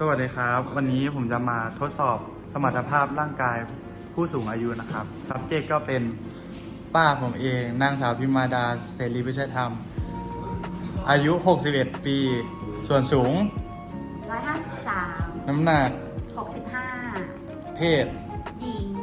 สวัสดีครับ วันนี้ผมจะมาทดสอบสมรรถภาพร่างกายผู้สูงอายุนะครับ subject ก็เป็นป้าผมเองนางสาวพิมาดาเสรีพิชัยธรรม อายุ 61 ปี ส่วนสูงร้อยห้าสิบสามน้ำหนักหกสิบห้าเพศ หญิง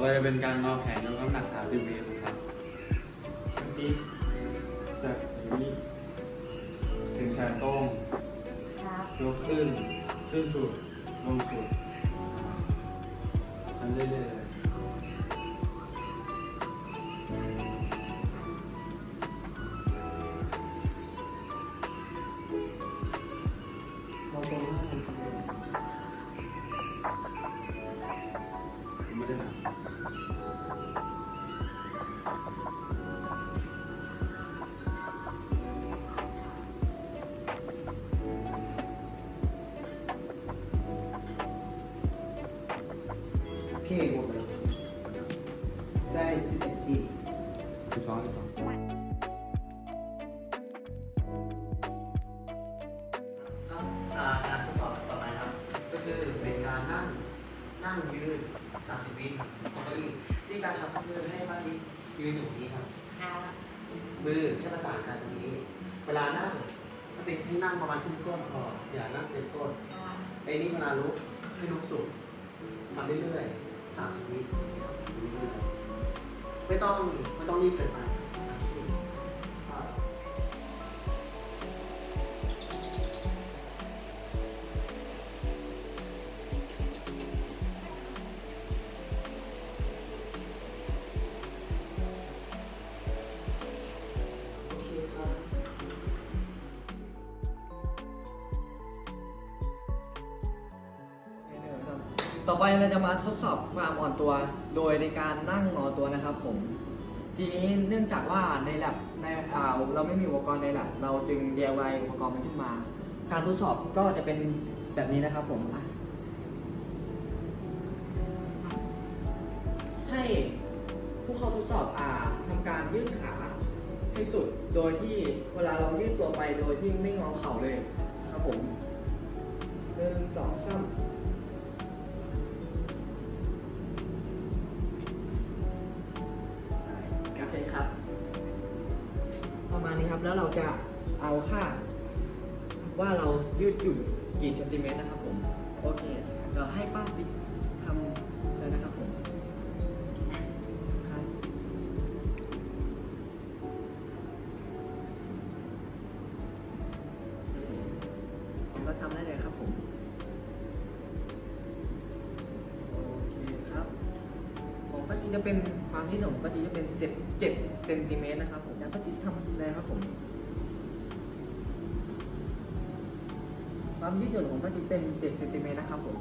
ไปจะเป็นการงอแขนยกน้ำหนัก30เมตรนะครับที่จากนี้ถึงแขนตรงครับยกขึ้น ขึ้นสุด ลงสุดทำเรื่อยๆ นั่งยืน30วิครับต่อเก้าอี้ที่การทำก็คือให้ป้าทิพย์ยืนอยู่ตรงนี้ครับ ครับมือให้ประสานกันตรงนี้ เวลานั่งป้าทิพย์ให้นั่งประมาณครึ่งก้นพออย่านั่งเต็มก้นครับไอ้นี่เวลาลุกให้ลุกสุดทำเรื่อยๆ30วิอย่างเงี้ยครับทำเรื่อยๆไม่ต้องไม่ต้องรีบเกินไปครับ ต่อไปเราจะมาทดสอบความอ่อนตัว โดยในการนั่งงอตัวนะครับผม ทีนี้เนื่องจากว่าในแลบในอ่าเราไม่มีอุปกรณ์ในแลบเราจึง DIY อุปกรณ์มันขึ้นมา การทดสอบก็จะเป็นแบบนี้นะครับผมอะให้ผู้เข้าทดสอบอ่าทำการยืดขาให้สุด โดยที่เวลาเรายืดตัวไปโดยที่ไม่งอเข่าเลยครับผมหนึ่งสองสาม โอเครับ ประมาณนี้ครับแล้วเราจะเอาค่า ว่าเรายืดหยุ่นกี่เซนติเมตรนะครับผม โอเคเราให้ป้าติ๊กทำเลยนะครับผมครับผมก็ทำได้เลยครับผมโอเคครับ ของป้าติ๊กจะเป็น ความยืดหยุ่นของป้าติ๊กจะเป็นเซนเจ็ดเซนติเมตรนะครับผมแล้วป้าติ๊กทำเลยครับผม ความยืดหยุ่นของป้าติ๊กเป็นเจ็ดเซนติเมตรนะครับผม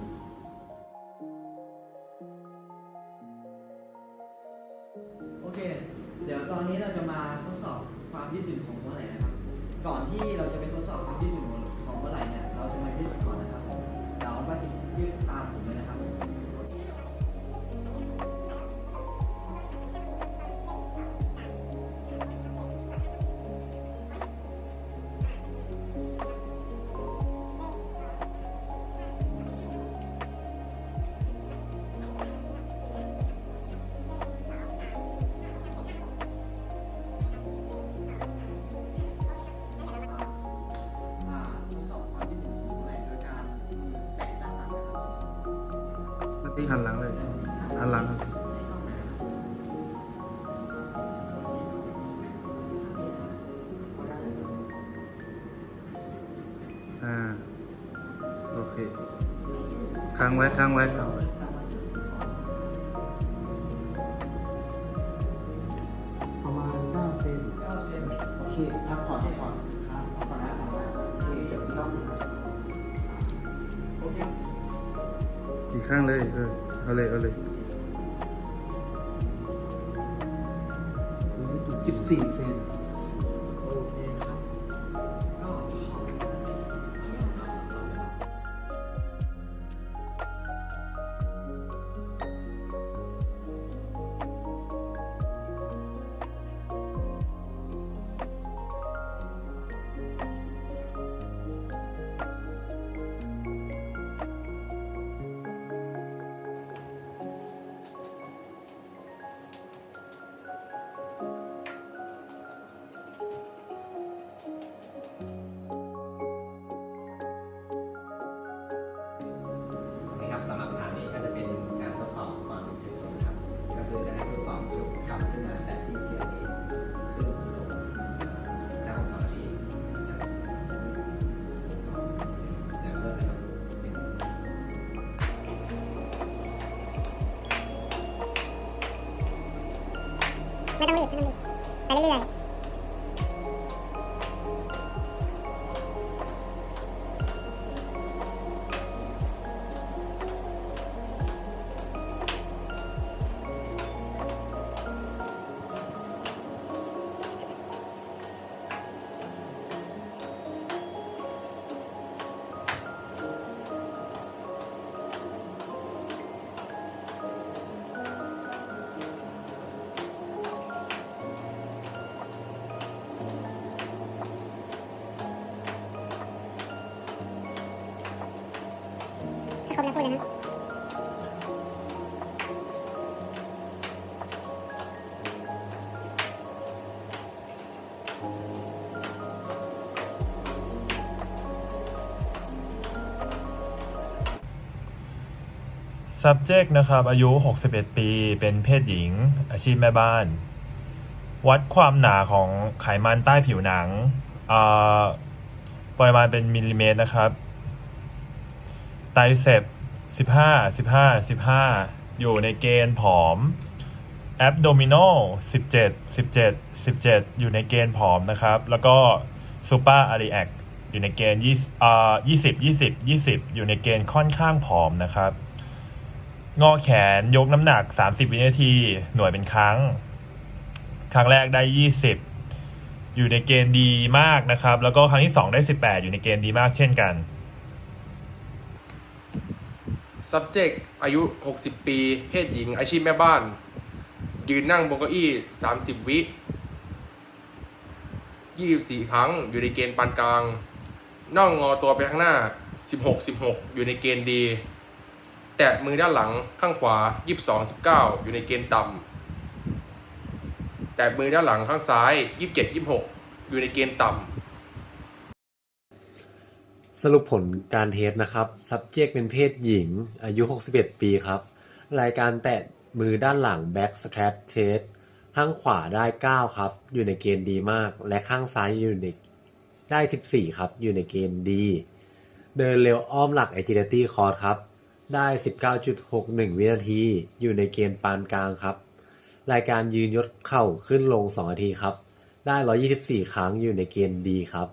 ที่หันหลังเลยหันหลังอ่าโอเคค้างไว้ค้างไว้ครับ กี่ข้างเลย เออ เอาเลย เอาเลยสิบสี่เซน ไม่ต้องรีบไม่ต้องรีบไปเรื่อยๆ subject นะครับ อายุ 61 ปี เป็นเพศหญิง อาชีพแม่บ้าน วัดความหนาของไขมันใต้ผิวหนัง ปริมาณเป็นมิลลิเมตรนะครับ ไตรเซป 15 15 15 อยู่ในเกณฑ์ผอมแอ d โดมิโน17 17 17 อยู่ในเกณฑ์ผอมนะครับ แล้วก็ซูเปอร์อารีแอคอยู่ในเกณฑ์20อ่า20 20 20 อยู่ในเกณฑ์ค่อนข้างผอมนะครับ งอแขนยกน้ำหนัก 30 วินาที หน่วยเป็นครั้ง ครั้งแรกได้ 20 อยู่ในเกณฑ์ดีมากนะครับ แล้วก็ครั้งที่ 2 ได้ 18 อยู่ในเกณฑ์ดีมากเช่นกัน subject อายุ 60 ปี เพศหญิง อาชีพแม่บ้าน ยืนนั่งบนเก้าอี้ 30 วิ24 ครั้ง อยู่ในเกณฑ์ปานกลาง น่องงอตัวไปข้างหน้า 16 16 อยู่ในเกณฑ์ดี แตะมือด้านหลังข้างขวา 22 19 อยู่ในเกณฑ์ต่ำ แตะมือด้านหลังข้างซ้าย 27 26 อยู่ในเกณฑ์ต่ำ สรุปผลการเทสนะครับ subject เป็นเพศหญิง อายุ 61 ปีครับ รายการแตะมือด้านหลัง back scratch test ข้างขวาได้ 9 ครับ อยู่ในเกณฑ์ดีมาก และข้างซ้ายอยู่ในได้ 14 ครับ อยู่ในเกณฑ์ดี เดินเร็วอ้อมหลัก agility course ครับ ได้ 19.61 วินาที อยู่ในเกณฑ์ปานกลางครับ รายการยืนยกเข่าขึ้นลง 2 นาทีครับ ได้ 124 ครั้ง อยู่ในเกณฑ์ดีครับ